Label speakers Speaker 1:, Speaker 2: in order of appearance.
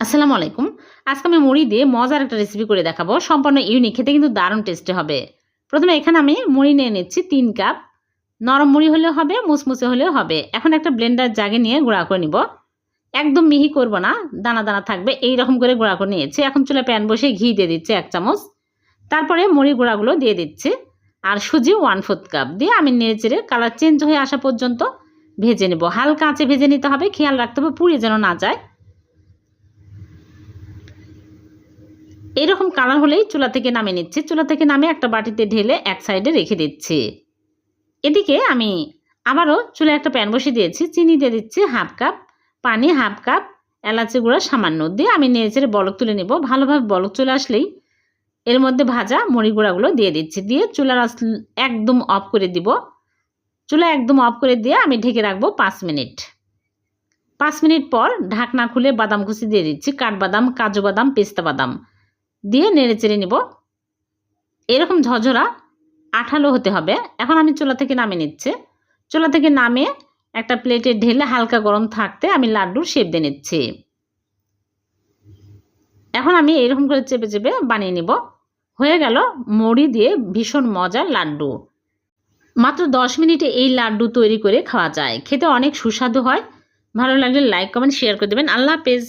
Speaker 1: আসসালামু আলাইকুম। আজকে আমি মুড়ি দিয়ে মজার একটা রেসিপি করে দেখাবো। সম্পূর্ণ ইউনিক খেতে কিন্তু দারুণ টেস্টে হবে। প্রথমে এখানে আমি মুড়ি নিয়ে নিচ্ছি তিন কাপ নরম মুড়ি হলেও হবে, মুসমুসে হলেও হবে। এখন একটা ব্লেন্ডার জাগে নিয়ে গুঁড়া করে নিব। একদম মিহি করব না, দানা দানা থাকবে এই রকম করে গুঁড়া করে নিয়েছি। এখন চুলা প্যান বসে ঘি দিয়ে দিচ্ছি এক চামচ। তারপরে মুড়ি গুঁড়াগুলো দিয়ে দিচ্ছি। আর সুজি ওয়ান ফোর্থ কাপ দিয়ে আমি নেড়ে চেড়ে কালার চেঞ্জ হয়ে আসা পর্যন্ত ভেজে নেব। হালকা আঁচে ভেজে নিতে হবে, খেয়াল রাখতে হবে পুড়ে যেন না যায়। এরকম কালার হলেই চুলা থেকে নামিয়ে নিচ্ছি। চুলা থেকে নামিয়ে একটা বাটিতে ঢেলে এক সাইডে রেখে দিচ্ছি। এদিকে আমি আবারও চুলে একটা প্যান বসিয়ে দিয়েছি। চিনি দিয়ে দিচ্ছি হাফ কাপ, পানি হাফ কাপ, এলাচি গুঁড়া সামান্য। দিয়ে আমি নেড়েচেড়ে বলক তুলে নেব। ভালোভাবে বলক চলে আসলেই এর মধ্যে ভাজা মুড়ি গুঁড়াগুলো দিয়ে দিচ্ছি। দিয়ে চুলার একদম অফ করে দিব। চুলা একদম অফ করে দিয়ে আমি ঢেকে রাখব পাঁচ মিনিট। পাঁচ মিনিট পর ঢাকনা খুলে বাদাম কুচি দিয়ে দিচ্ছি। কাঠবাদাম, কাজু বাদাম, পেস্তা বাদাম। দিয়ে নেড়ে চেড়ে নিব। এরকম ঝরঝরা আঠালো হতে হবে। এখন আমি চোলা থেকে নামিয়ে নিচ্ছে। চোলা থেকে নামিয়ে একটা প্লেটে ঢেলে হালকা গরম থাকতে আমি লাড্ডুর শেপ দিয়ে নিচ্ছি। এখন আমি এরকম করে চেপে চেপে বানিয়ে নিব। হয়ে গেল মুড়ি দিয়ে ভীষণ মজার লাড্ডু। মাত্র দশ মিনিটে এই লাড্ডু তৈরি করে খাওয়া যায়। খেতে অনেক সুস্বাদু হয়। ভালো লাগলে লাইক কমেন্ট শেয়ার করে দেবেন। আল্লাহ হাফেজ।